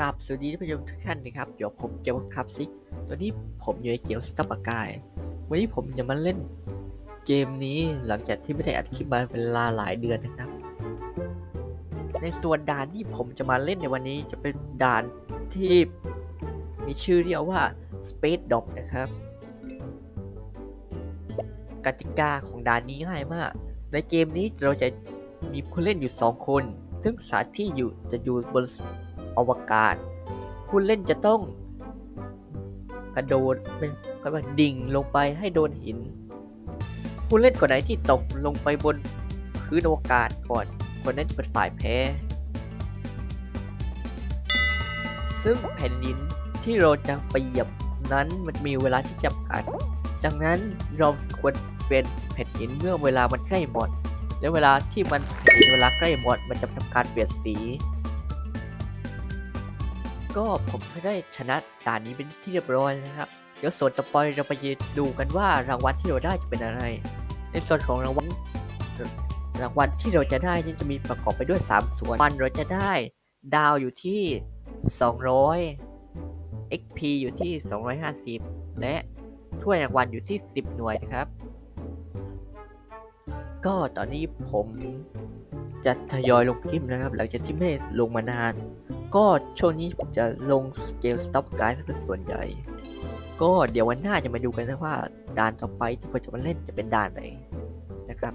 กับสวัสดีท่านผู้ชมทุกท่านนะครับเดี๋ยวผมจะมาครับซิตอนนี้ผมอยู่ในเกมสตับกาย วันนี้ผมจะมาเล่นเกมนี้หลังจากที่ไม่ได้อัดคลิปมาเป็นเวลาหลายเดือนนะครับ ในส่วนด่านที่ผมจะมาเล่นในวันนี้จะเป็นด่านที่มีชื่อเรียกว่า Space Dog นะครับ กติกาของด่านนี้ง่ายมาก ในเกมนี้เราจะมีผู้เล่นอยู่ 2 คน ซึ่งสถานที่อยู่จะอยู่บน อวกาศ ผู้เล่นจะต้อง กระโดดเป็นก็ว่าดิ่งลงไปให้โดนหิน ผู้เล่นคนไหนที่ตกลงไปบนพื้นอวกาศก่อนคนนั้นจะเป็นฝ่ายแพ้ ซึ่งแผ่นดินที่เราจะไปเหยียบนั้นมันมีเวลาที่จำกัด ดังนั้นเราควรเป็นแผ่นดินเมื่อเวลามันใกล้หมด และเวลาที่มันแผ่นดินเวลาใกล้หมดมันจะทำการเปลี่ยนสี ก็ผมก็ได้ชนะด่านนี้เป็นที่เรียบร้อยแล้วนะครับ เดี๋ยวส่วนต่อไปเราไปดูกันว่ารางวัลที่เราได้จะเป็นอะไร ในส่วนของรางวัลรางวัลที่เราจะได้นี่จะมีประกอบไปด้วย 3 ส่วนวันเราจะได้ ดาวอยู่ที่ 200 XP อยู่ที่ 250 และถ้วยรางวัลอยู่ที่ 10 หน่วยนะครับ ก็ตอนนี้ผม จะทยอยลงคลิปนะครับ หลังจากที่ไม่ได้ลงมานาน ก็ช่วงนี้ผมจะลงสเกลสต็อปไกด์เป็นส่วนใหญ่ ก็เดี๋ยววันหน้าจะมาดูกันนะว่าด่านต่อไปที่ผมจะมาเล่นจะเป็นด่านไหนนะครับ